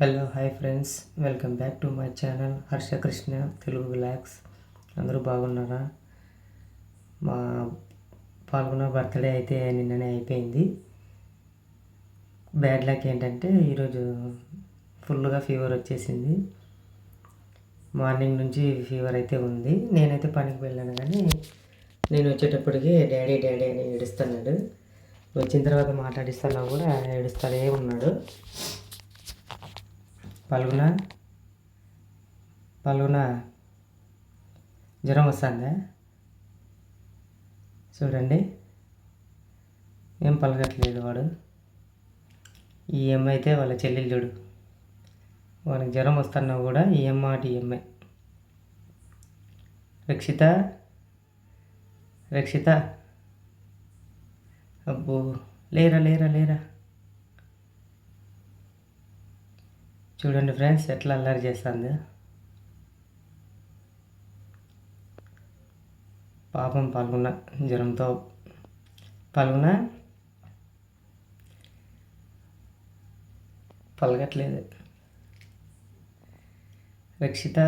Hello hi friends welcome back to my channel Harshakrishna Telugu blogs అందరూ బాగున్నారా? మా పాల్గొన్న బర్త్డే అయితే నిన్ననే అయిపోయింది. బ్యాడ్ లక్ ఏంటంటే ఈరోజు ఫుల్గా ఫీవర్ వచ్చేసింది. మార్నింగ్ నుంచి ఫీవర్ అయితే ఉంది. నేనైతే పనికి వెళ్ళాను కానీ నేను వచ్చేటప్పటికి డాడీ డాడీ అని ఏడుస్తున్నాడు. వచ్చిన తర్వాత మాట్లాడిస్తున్నా కూడా ఏడుస్తాడే ఉన్నాడు. పలుగున? పలుగున? జ్వరం వస్తుందా? చూడండి. ఏం పలకట్లేదు వాడు. ఈ అమ్మాయి అయితే వాళ్ళ చెల్లెలు చూడు. వానికి జ్వరం వస్తున్నా కూడా ఈ అమ్మ అటు ఎమ్మె రక్షిత? రక్షిత? అబ్బో లేరా లేరా లేరా? చూడండి ఫ్రెండ్స్ ఎట్లా అల్లరి చేస్తుంది. పాపం పాల్గొన్న జ్వరంతో పాల్గొన్న పలగట్లేదు. రక్షిత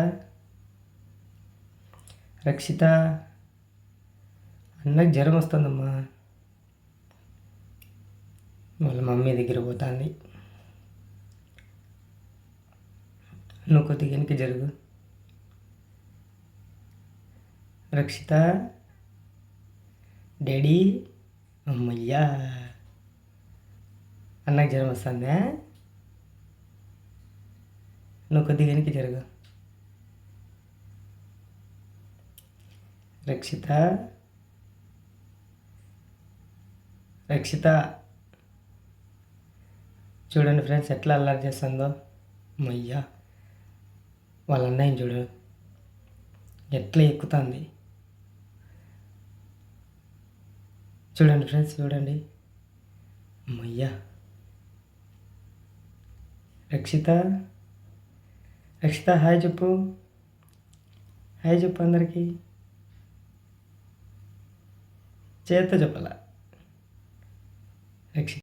రక్షిత అన్నకు జ్వరం వస్తుందమ్మా. వాళ్ళ మమ్మీ దగ్గర పోతుంది. నువ్వు కొద్దిగా వెనక జరుగు. రక్షిత డాడీ అమ్మయ్యా. అన్నకు జ్వరం వస్తుందా? నువ్వు కొద్దిగా వెనక జరుగు. రక్షిత రక్షిత. చూడండి ఫ్రెండ్స్ ఎట్లా అల్లరి చేస్తుందో. మయ్యా వాళ్ళ అన్నయ్యని చూడు? ఎట్లా ఎక్కుతుంది? చూడండి ఫ్రెండ్స్ చూడండి. అమ్మయ్యా. రక్షిత. రక్షిత హాయ్ చెప్పు. హాయ్ చెప్పు అందరికీ. చేత చెప్పాలా?